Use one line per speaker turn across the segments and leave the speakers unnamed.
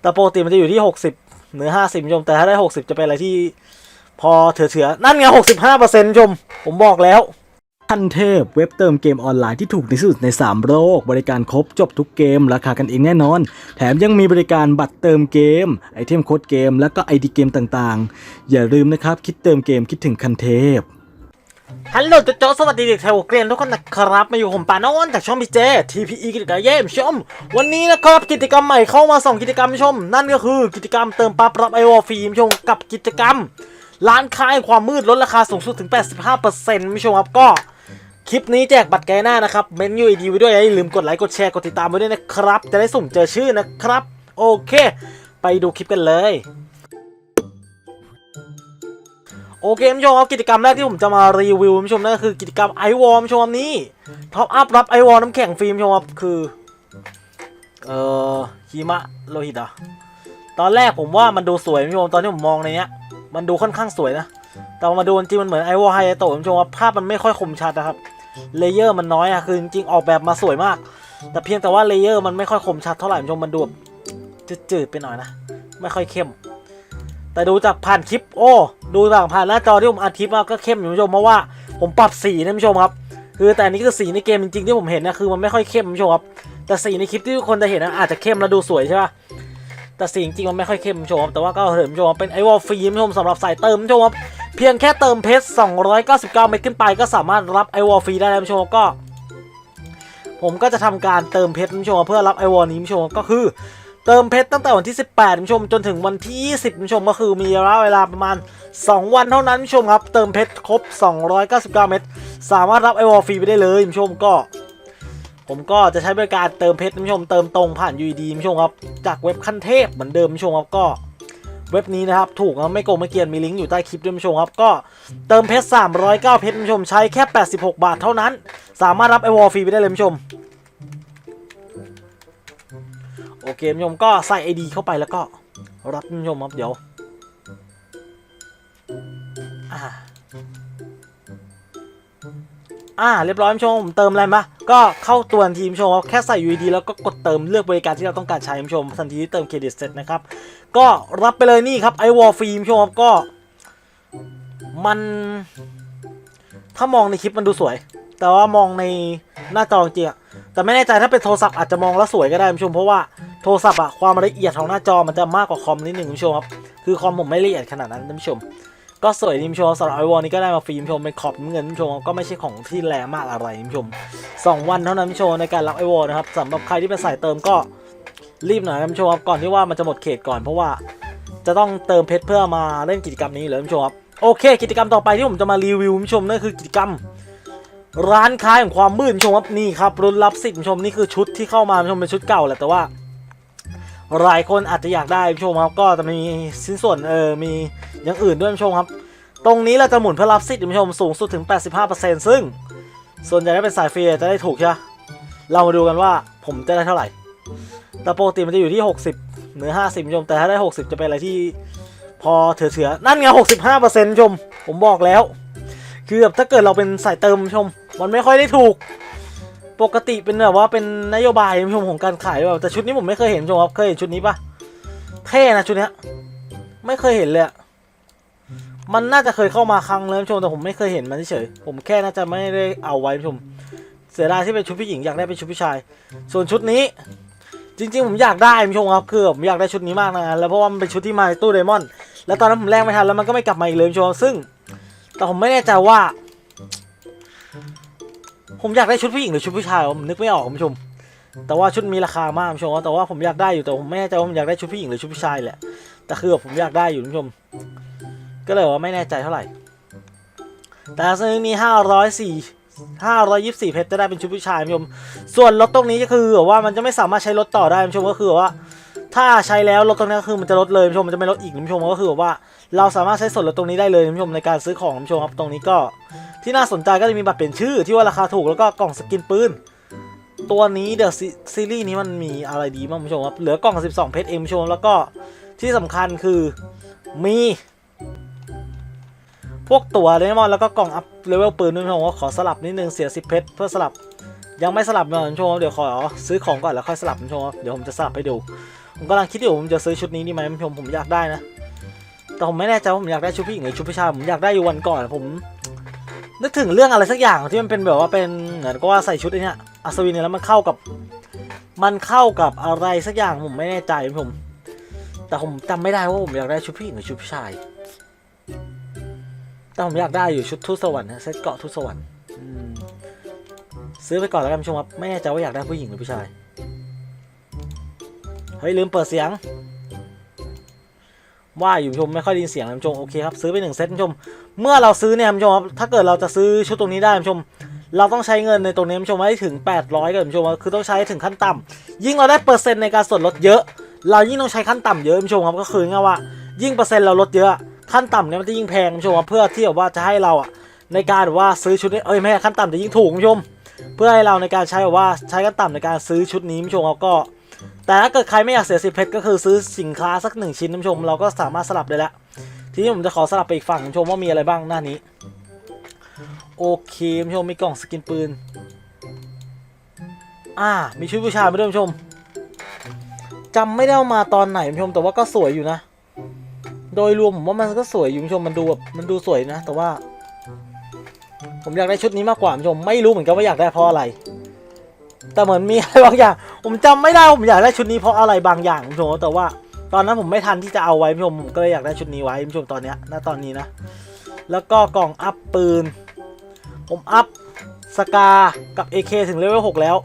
แต่ปกติมันจะอยู่ที่หกสิบหรือห้าสิบชม แต่ถ้าได้หกสิบจะเป็นอะไรที่พอเถื่อๆนั่นไงหกสิบห้าเปอร์เซ็นต์ชม ผมบอกแล้ว
ทันเทพเว็บเติมเกมออนไลน์ที่ถูกที่สุดใน 3 โลก บริการครบจบทุกเกม ราคากันเองแน่นอน แถมยังมีบริการบัตรเติมเกม ไอเทมโค้ดเกม แล้วก็ไอดีเกมต่างๆ อย่าลืมนะครับ คิดเติมเกมคิดถึงคันเทพ
ฮัลโหลโจโจสวัสดีเด็กไทยหัวเกรียนทุกคนนะครับ มาอยู่ผมปานอ้นจากช่องพีเจ TPE กิจกรรมเยี่ยมชม วันนี้นะครับกิจกรรมใหม่เข้ามา2กิจกรรมชม นั่นก็คือกิจกรรมเติมปั๊บรับไอวอลฟรีชมกับกิจกรรม ร้านค้าความมืดลดราคาสูงสุดถึง 85%ม่ชมครับก็ คลิปนี้แจกบัตรแกหน้านะครับ เมนยูไอดีไว้ด้วยอย่าลืมกดไลค์กดแชร์กดติดตามไว้ด้วยนะครับ จะได้สุ่มเจอชื่อนะครับ โอเค ไปดูคลิปกันเลย โอเคคุณผู้ชมครับกิจกรรมแรกที่ผมจะมารีวิวคุณผู้ชมนั่นก็คือกิจกรรมไอวอร์มชมนี้ท็อปอัพรับไอวอร์น้ำแข็งฟรีคุณผู้ชมครับคือเอ่อหิมะโลหิตเหรอะตอนแรกผมว่ามันดูสวยคุณผู้ชมตอนที่ผมมองในเนี้ย มันดูค่อนข้างสวยนะ แต่พอมาดูจริงๆมันเหมือนไอวอร์ไฮโตะคุณผู้ชมครับภาพมันไม่ค่อยคมชัดนะครับเลเยอร์มันน้อยอะคือจริงๆออกแบบมาสวยมาก แต่เพียงแต่ว่าเลเยอร์มันไม่ค่อยคมชัดเท่าไหร่คุณผู้ชมมันดูแบบจืดๆไปหน่อยนะไม่ค่อยเข้ม แต่ดูจากผ่านคลิปโอ้ดูจากผ่านหน้าจอที่ผมอัดคลิปมาก็เข้มอยู่ผู้ชมเพราะว่าผมปรับสีนะคุณผู้ชมครับ คือแต่อันนี้คือสีในเกมจริงๆที่ผมเห็นนะคือมันไม่ค่อยเข้มผู้ชมครับแต่สีในคลิปที่ทุกคนจะเห็นนะอาจจะเข้มแล้วดูสวยใช่ปะแต่สีจริงๆมันไม่ค่อยเข้มผู้ชมครับแต่ว่าก็เถอะคุณผู้ชมเป็นไอวอลฟรีผู้ชมสำหรับสายเติมผู้ชมครับเพียงแค่เติมเพชร299 เมตรขึ้นไป ก็สามารถรับไอวอลฟรีได้แล้วผู้ชมก็ผมก็จะทำการเติมเพชรผู้ชมเพื่อรับไอวอลนี้ผู้ชมก็คือ เติมเพชรตั้งแต่วันที่ 18ผู้ชมจนถึงวันที่ 20ผู้ชมก็คือมีระยะเวลาประมาณ 2 วันเท่านั้นผู้ชมครับ เติมเพชรครบ 299 เม็ดสามารถรับไอวอลฟรีไปได้เลยผู้ชมก็ ผมก็จะใช้บริการเติมเพชรผู้ชมเติมตรงผ่าน UED คุณผู้ชมครับจากเว็บขั้นเทพเหมือนเดิมผู้ชมครับก็เว็บนี้นะครับ ถูกนะไม่โกงไม่เกลียนมีลิงก์อยู่ใต้คลิปด้วยผู้ชมครับ ก็เติมเพชร309เพชรผู้ชมใช้แค่ 86 บาทเท่านั้น สามารถรับไอวอลฟรีไปได้เลยผู้ชม โอเคคุณผู้ชมก็ใส่ ID เข้าไปแล้วก็รับคุณผู้ชมครับเดี๋ยวอ่าอ่าเรียบร้อยผู้ชมผมเติมอะไรมาก็เข้าตัวทันทีคุณผู้ชมครับแค่ใส่ UID แล้วก็กดเติมเลือกบริการที่เราต้องการใช้ผู้ชมทันทีที่เติมเครดิตเสร็จนะครับ ก็รับไปเลยนี่ครับไอวอลฟรีคุณผู้ชมครับก็ มันถ้ามองในคลิปมันดูสวย แต่ว่ามองในหน้าจอจริงอะแต่ไม่แน่ใจถ้าเป็นโทรศัพท์อาจจะมองแล้วสวยก็ได้ผู้ชมเพราะว่า โทรศัพท์อะความละเอียดของหน้าจอมันจะมากกว่าคอมนิดหนึ่งคุณผู้ชมครับคือคอมผมไม่ละเอียดขนาดนั้นคุณผู้ชม ก็สวยดีคุณผู้ชมสำหรับไอวอลนี้ก็ได้มาฟรีคุณผู้ชมเป็นขอบเงินคุณผู้ชมก็ไม่ใช่ของที่แรงมากอะไรคุณผู้ชมสองวันเท่านั้นคุณผู้ชมในการรับไอวอลนะครับสำหรับใครที่เป็นสายเติมก็รีบหน่อยคุณผู้ชมครับก่อนที่ว่ามันจะหมดเขตก่อนเพราะว่าจะต้องเติมเพชรเพื่อมาเล่นกิจกรรมนี้เลยคุณผู้ชมครับโอเค กิจกรรมต่อไปที่ผมจะมารีวิวคุณผู้ชมนั่นคือกิจกรรม ร้านค้าแห่งความมืดคุณผู้ชมครับนี่ครับรุ่นรับสิทธิ์คุณผู้ชมนี่คือชุดที่เข้ามาคุณผู้ชมเป็นชุดเก่าแหละแต่ว่า หลายคนอาจจะอยากได้คุณผู้ชมครับ ก็จะมีชิ้นส่วนเออมีอย่างอื่นด้วยคุณผู้ชมครับ ตรงนี้เราจะหมุนเพื่อรับสิทธิ์คุณผู้ชมสูงสุดถึง 85%ซึ่ง ส่วนใหญ่ถ้าเป็นสายฟรีจะได้ถูกใช่ไหมเรามาดูกันว่าผมจะได้เท่าไหร่ แต่ปกติมันจะอยู่ที่ 60หรือ50คุณผู้ชมแต่ถ้าได้ 60 จะเป็นอะไรที่พอเถื่อๆนั่นไง65%คุณผู้ชม ผมบอกแล้ว คือแบบถ้าเกิดเราเป็นสายเติมคุณผู้ชม มันไม่ค่อยได้ถูก ปกติเป็นแบบว่าเป็นนโยบายชมของการขายแบบแต่ชุดนี้ผมไม่เคยเห็นชมครับเคยเห็นชุดนี้ปะเท่นะชุดเนี้ยไม่เคยเห็นเลยมันน่าจะเคยเข้ามาครั้งแล้วชมแต่ผมไม่เคยเห็นมันเฉยผมแค่น่าจะไม่ได้เอาไว้ชมเสียดายที่เป็นชุดผู้หญิงอยากได้เป็นชุดผู้ชาย ส่วนชุดนี้ จริง ๆ ผมอยากได้ชมครับคือผมอยากได้ชุดนี้มากนะแล้วเพราะว่ามันเป็นชุดที่มาในตู้ไดมอนด์แล้วตอนนั้นผมแลกไม่ทันแล้วมันก็ไม่กลับมาอีกเลยชมซึ่ง แต่ผมไม่แน่ใจว่า ผมอยากได้ชุดผู้หญิงหรือชุดผู้ชายผมนึกไม่ออกคุณผู้ชม แต่ว่าชุดมีราคามากคุณผู้ชมแต่ว่าผมอยากได้อยู่แต่ผมไม่แน่ใจว่าผมอยากได้ชุดผู้หญิงหรือชุดผู้ชายแหละ แต่คือผมอยากได้อยู่คุณผู้ชม ก็เลยว่าไม่แน่ใจเท่าไหร่ แต่ซึ่งมีห้าร้อยสี่ห้าร้อยยี่สิบสี่เพชรจะได้เป็นชุดผู้ชายคุณผู้ชม ส่วนรถตรงนี้ก็คือว่ามันจะไม่สามารถใช้รถต่อได้คุณผู้ชมก็คือว่า ถ้าใช้แล้วรถตรงนี้ก็คือมันจะลดเลยคุณผู้ชมมันจะไม่ลดอีกคุณผู้ชมก็คือแบบว่าเราสามารถใช้ส่วนลดตรงนี้ได้เลยคุณผู้ชมในการซื้อของคุณผู้ชมครับตรงนี้ก็ ที่น่าสนใจก็จะมีบัตรเปลี่ยนชื่อที่ว่าราคาถูกแล้วก็กล่องสกินปืนตัวนี้เดี๋ยวซีรีส์นี้มันมีอะไรดีบ้างคุณผู้ชมครับเหลือกล่อง 12 เพชรเองคุณผู้ชมแล้วก็ที่สำคัญคือมีพวกตัวเดมอนแล้วก็กล่องอัพเลเวลปืนด้วยคุณผู้ชมว่าขอสลับนิดนึงเสีย10เพชรเพื่อสลับยังไม่สลับนะคุณผู้ชมเดี๋ยวขอซื้อของก่อนแล้วค่อยสลับคุณผู้ชมเดี๋ยวผมจะสลับให้ดู ผมกำลังคิดอยู่ผมจะซื้อชุดนี้ดีไหมท่ผู้ชมผมอยากได้นะ แต่ผมไม่แน่ใจว่าผมอยากได้ชุดผู้หญิงหรือชุดผู้ชายผมอยากได้อยู่วันก่อนผมนึกถึงเรื่องอะไรสักอย่างที่มันเป็นแบบว่าเป็นเหมือนกับว่าใส่ชุดไอ้เนี้ยอัศวินเนี่ยแล้วมันเข้ากับ มันเข้ากับอะไรสักอย่างผมไม่แน่ใจท่ผู้ชมแต่ผมจำไม่ได้ว่าผมอยากได้ชุดผู้หญิงหรือชุดผู้ชาย แต่ผมอยากได้อยู่ชุดทูตสวรรค์นะเซตเกาะทูตสวรรค์ซื้อไปก่อนแล้วกันชมครับไม่แน่ใจว่าอยากได้ผู้หญิงหรือผู้ชาย เฮ้ยลืมเปิดเสียง ว่าอยู่ชมไม่ค่อยได้ยินเสียงนะชมโอเคครับซื้อไปหนึ่งเซตชม เมื่อเราซื้อเนี่ยชมครับถ้าเกิดเราจะซื้อชุดตรงนี้ได้ชม เราต้องใช้เงินในตรงนี้ชมให้ถึง 800กันชมคือต้องใช้ถึงขั้นต่ำยิ่งเราได้เปอร์เซ็นต์ในการส่วนลดเยอะ เรายิ่งต้องใช้ขั้นต่ำเยอะชมครับก็คือง่ายว่า ยิ่งเปอร์เซ็นต์เราลดเยอะขั้นต่ำเนี่ยมันจะยิ่งแพงชมครับเพื่อที่แบบว่าจะให้เราอะในการแบบว่าซื้อชุดนี้เอ้ยไม่ขั้นต่ำจะยิ่งถูกชม เพื่อให้เราในการใช้แบบว่าใช้ขั้นต่ำในการซื้อชุดนี้ชมครับก็ แต่ถ้าเกิดใครไม่อยากเสียสิบเพชรก็คือซื้อสินค้าสักหนึ่งชิ้นท่านผู้ชมเราก็สามารถสลับได้แล้ว ทีนี้ผมจะขอสลับไปอีกฝั่งท่านผู้ชมว่ามีอะไรบ้างหน้านี้ โอเคท่านผู้ชมมีกล่องสกินปืน อ่า มีชุดผู้ชายมาด้วยท่านผู้ชมจำไม่ได้ามาตอนไหนท่านผู้ชมแต่ว่าก็สวยอยู่นะ โดยรวมผมว่ามันก็สวยอยู่ท่านผู้ชมมันดูแบบมันดูสวยนะ แต่ว่า ผมอยากได้ชุดนี้มากกว่าท่านผู้ชมไม่รู้เหมือนกันว่าอยากได้เพราะอะไร แต่เหมือนมีอะไรบางอย่าง ผมจำไม่ได้ผมอยากได้ชุดนี้เพราะอะไรบางอย่างคุณผู้ชมแต่ว่า ตอนนั้นผมไม่ทันที่จะเอาไว้คุณผู้ชมผมก็เลยอยากได้ชุดนี้ไว้คุณผู้ชมตอนเนี้ยณตอนนี้นะ แล้วก็กล่องอัพปืน ผมอัพสกากับ AK ถึงเลเวล6แล้ว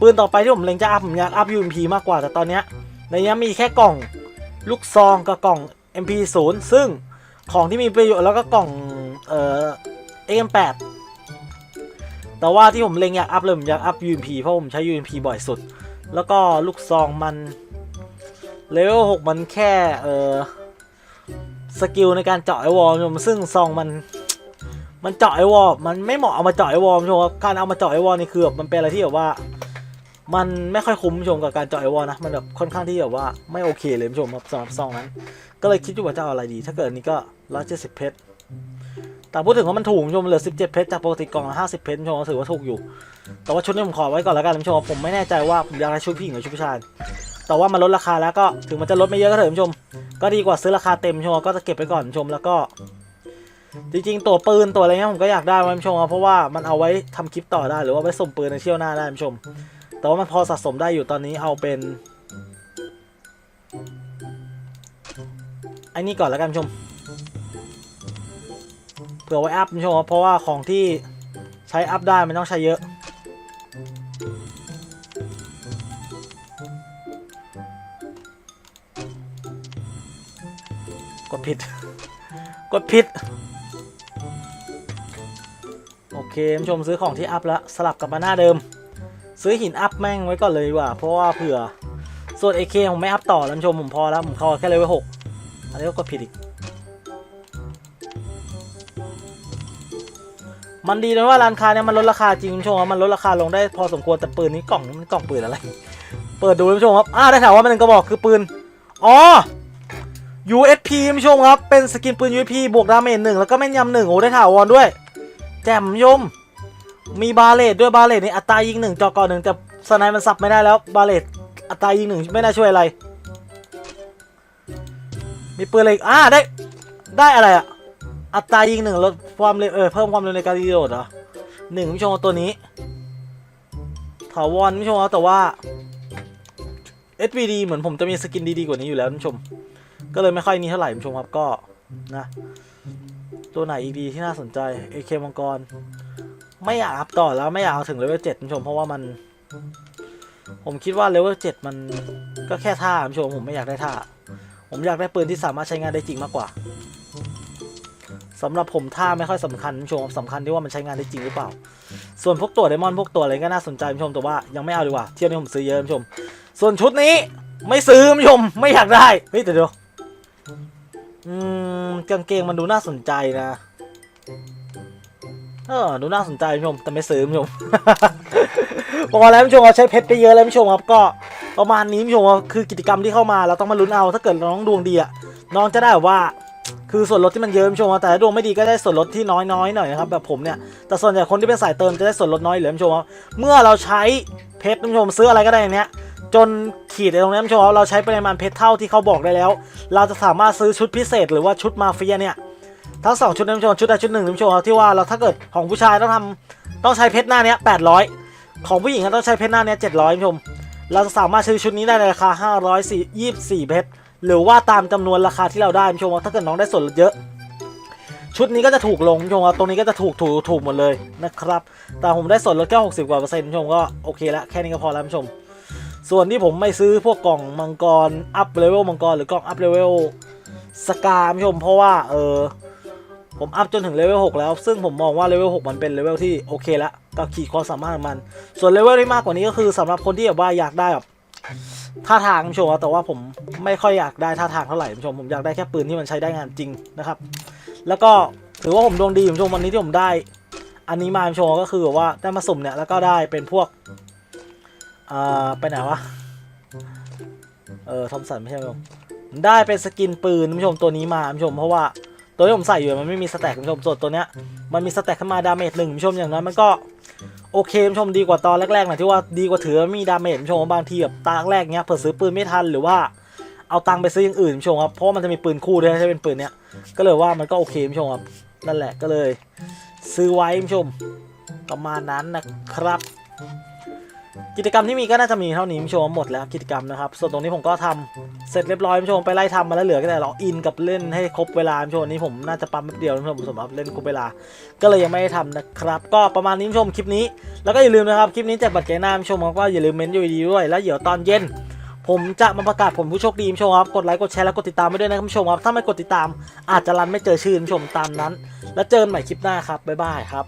ปืนต่อไปที่ผมเล็งจะอัพผมอยากอัพ UMP มากกว่าแต่ตอนเนี้ยในนี้มีแค่กล่องลูกซองกับกล่อง MP0 ซึ่งของที่มีประโยชน์แล้วก็กล่องเอ่อ AM8 แต่ว่าที่ผมเล็งอยากอัพเลยผมอยากอัพ UMP เพราะผมใช้ UMP บ่อยสุด แล้วก็ลูกซองมันเลเวล6มันแค่เออสกิลในการเจาะไอวอลผมซึ่งซองมันมันเจาะไอวอลมันไม่เหมาะเอามาเจาะไอวอลชมครับการเอามาเจาะไอวอลนี่คือแบบมันเป็นอะไรที่แบบว่า มันไม่ค่อยคุ้มชมกับการเจาะไอวอลนะมันแบบค่อนข้างที่แบบว่าไม่โอเคเลยชมครับสำหรับซองนั้น ก็เลยคิดอยู่ว่าจะเอาอะไรดี ถ้าเกิดนี้ก็ร้อยเจ็ดสิบเพชร แต่พูดถึงว่ามันถูกชมเหลือ 17 เพชรจากปกติกล่องละ50 เพชรชมถือว่าถูกอยู่ แต่ว่าชุดนี้ผมขอไว้ก่อนแล้วกันชมผมไม่แน่ใจว่าผมอยากได้ชุดผู้หญิงหรือชุดผู้ชาย แต่ว่ามันลดราคาแล้วก็ถึงมันจะลดไม่เยอะก็เถอะชม ก็ดีกว่าซื้อราคาเต็มชมก็จะเก็บไปก่อนชมแล้วก็ จริงๆ ตัวปืนตัวอะไรเงี้ยผมก็อยากได้ไว้ชมเพราะว่ามันเอาไว้ทำคลิปต่อได้หรือว่าไว้ส่งปืนในเที่ยวหน้าได้ชม แต่ว่ามันพอสะสมได้อยู่ตอนนี้เอาเป็นอ้นี่ก่อนแล้วกันชม เผื่อไว้อัพคุณผู้ชมเพราะว่าของที่ใช้อัพได้มันต้องใช้เยอะกดผิด กดผิด โอเคคุณผู้ชมซื้อของที่อัพแล้ว สลับกลับมาหน้าเดิม ซื้อหินอัพแม่งไว้ก่อนเลยดีกว่า เพราะว่าเผื่อ ส่วน AK ผมไม่อัพต่อแล้วคุณผู้ชมผมพอแล้ว ผมเข้าแค่เลเวลหกอันนี้ก็กดผิดอีก มันดีนะว่าร้านค้าเนี่ยมันลดราคาจริงคุณผู้ชมครับมันลดราคาลงได้พอสมควรแต่ปืนนี้กล่องนี้มันกล่องปืนอะไร เปิดดูคุณผู้ชมครับอ้าได้ถามว่ามันเป็นกระบอกคือปืนอ๋อ USP คุณผู้ชมครับเป็นสกินปืน USP บวกดาเมจหนึ่งแล้วก็แม่นยำหนึ่งโอ้ได้ถาวรด้วย แจ่มยม มีบาเลตด้วยบาเลตนี่อัตรายิงหนึ่งจอกอหนึ่งแต่สไนมันสับไม่ได้แล้วบาเลตอัตรายิงหนึ่งไม่น่าช่วยอะไร มีปืนอะไรอีกอ่าได้ได้อะไรอะ อัตรายิงหนึ่งลดความเร็วเออเพิ่มความเร็วในการรีโหลดเหรอหนึ่งผู้ชมเอาตัวนี้ถาวรผู้ชมเอาแต่ว่า SVD เหมือนผมจะมีสกินดีๆกว่านี้อยู่แล้วผู้ชม ก็เลยไม่ค่อยนี้เท่าไหร่ผู้ชมครับก็นะ ตัวไหนอีกดีที่น่าสนใจ AK มังกร ไม่อยากอัพต่อแล้วไม่อยากเอาถึงเลเวลเจ็ดผู้ชมเพราะว่ามัน ผมคิดว่าเลเวลเจ็ดมันก็แค่ท่าผู้ชมผมไม่อยากได้ท่า ผมอยากได้ปืนที่สามารถใช้งานได้จริงมากกว่า สำหรับผมท่าไม่ค่อยสำคัญผู้ชมสำคัญที่ว่ามันใช้งานได้จริงหรือเปล่า ส่วนพวกตัวไดมอนพวกตัวอะไรก็น่าสนใจผู้ชมแต่ว่ายังไม่เอาดีกว่าเที่ยวนี้ผมซื้อเยอะผู้ชม ส่วนชุดนี้ไม่ซื้อผู้ชมไม่อยากได้เฮ้ยแต่เดี๋ยวอืมกางเกงมันดูน่าสนใจนะเออดูน่าสนใจผู้ชมแต่ไม่ซื้อผู้ชมพอแล้วผู้ชมเราใช้เพชรไปเยอะแล้วผู้ชมครับก็ประมาณนี้ผู้ชมคือกิจกรรมที่เข้ามาเราต้องมาลุ้นเอาถ้าเกิดน้องดวงดีอะน้องจะได้แบบว่า คือส่วนลดที่มันเยอะผู้ชมแต่ดวงไม่ดีก็ได้ส่วนลดที่น้อยๆหน่อยนะครับแบบผมเนี่ยแต่ส่วนใหญ่คนที่เป็นสายเติมจะได้ส่วนลดน้อยเหลือผู้ชมเมื่อเราใช้เพชรผู้ชมซื้ออะไรก็ได้เนี้ยจนขีดในตรงนี้ผู้ชมเราใช้ปริมาณเพชรเท่าที่เขาบอกได้แล้ว เราจะสามารถซื้อชุดพิเศษ หรือว่าชุดมาเฟียเนี่ยทั้งสองชุดนะผู้ชมชุดใดชุดหนึ่งผู้ชมที่ว่าเราถ้าเกิดของผู้ชายต้องทำต้องใช้เพชรหน้าเนี้ย800ของผู้หญิงก็ต้องใช้เพชรหน้าเนี้ย700ผู้ชมเราจะสามารถซื้อชุดนี้ได้ในราคา524เพชร หรือว่าตามจำนวนราคาที่เราได้ผู้ชมว่าถ้าเกิดน้องได้ส่วนลดเยอะ ชุดนี้ก็จะถูกลงผู้ชมว่าตรงนี้ก็จะถูกถูกถูกหมดเลยนะครับ แต่ผมได้ส่วนลดแค่60กว่าเปอร์เซ็นต์ผู้ชมก็โอเคล้วแค่นี้ก็พอแล้วผู้ชม ส่วนที่ผมไม่ซื้อพวกกล่องมังกรอัพเลเวลมังกรหรือกล่องอัพเลเวลสกาผู้ชม เพราะว่าเออผมอัพจนถึงเลเวล6แล้ว ซึ่งผมมองว่าเลเวล6มันเป็นเลเวลที่โอเคแล้วกับขีดความสามารถของมัน ส่วนเลเวลที่มากกว่านี้ก็คือสำหรับคนที่แบบว่าอยากได้แบบ ท่าทางผู้ชมแต่ว่าผมไม่ค่อยอยากได้ท่าทางเท่าไหร่ผู้ชมผมอยากได้แค่ปืนที่มันใช้ได้งานจริงนะครับ แล้วก็ถือว่าผมดวงดีผู้ชมวันนี้ที่ผมได้ อันนี้มาผู้ชมก็คือแบบว่าได้มาสุ่มเนี่ยแล้วก็ได้เป็นพวกอ่าไปไหนวะเออทอมสันไม่ใช่ไหมผมได้เป็นสกินปืนผู้ชมตัวนี้มาผู้ชมเพราะว่าตัวที่ผมใส่อยู่มันไม่มีสแต็กผู้ชมส่วนตัวเนี้ยมันมีสแต็กขึ้นมาดาเมจหนึ่งผู้ชมอย่างนั้นมันก็ โอเคผู้ชมดีกว่าตอนแรกๆนะที่ว่าดีกว่าถือมีดาเมจผู้ชมบางทีแบบตาแรกเนี้ยเผื่อซื้อปืนไม่ทันหรือว่าเอาตังไปซื้ออย่างอื่นผู้ชมครับเพราะมันจะมีปืนคู่ด้วยใช่เป็นปืนเนี้ยก็เลยว่ามันก็โอเคผู้ชมครับนั่นแหละก็เลย ซื้อไว้ผู้ชมประมาณนั้นนะครับ กิจกรรมที่มีก็น่าจะมีเท่านี้ผู้ชมหมดแล้วกิจกรรมนะครับ ส่วนตรงนี้ผมก็ทำเสร็จเรียบร้อยผู้ชมไปไล่ทำมาแล้วเหลือแค่แต่ล็อกอินกับเล่นให้ครบเวลาผู้ชมนี้ผมน่าจะปั๊มแป๊บเดียวผู้ชมสำหรับเล่นครบเวลา ก็เลยยังไม่ได้ทำนะครับ ก็ประมาณนี้ผู้ชมคลิปนี้ แล้วก็อย่าลืมนะครับคลิปนี้แจกบัตรเกหน้าผู้ชมก็อย่าลืมเมนต์อยู่ดีด้วยแล้วเดี๋ยวตอนเย็น ผมจะมาประกาศผลผู้โชคดีผู้ชมครับกดไลค์กดแชร์และกดติดตามไปด้วยนะครับผู้ชมครับถ้าไม่กดติดตาม อาจจะรันไม่เจอชื่อผู้ชมตามนั้น แล้วเจอกันใหม่คลิปหน้าครับบ๊ายบายครับ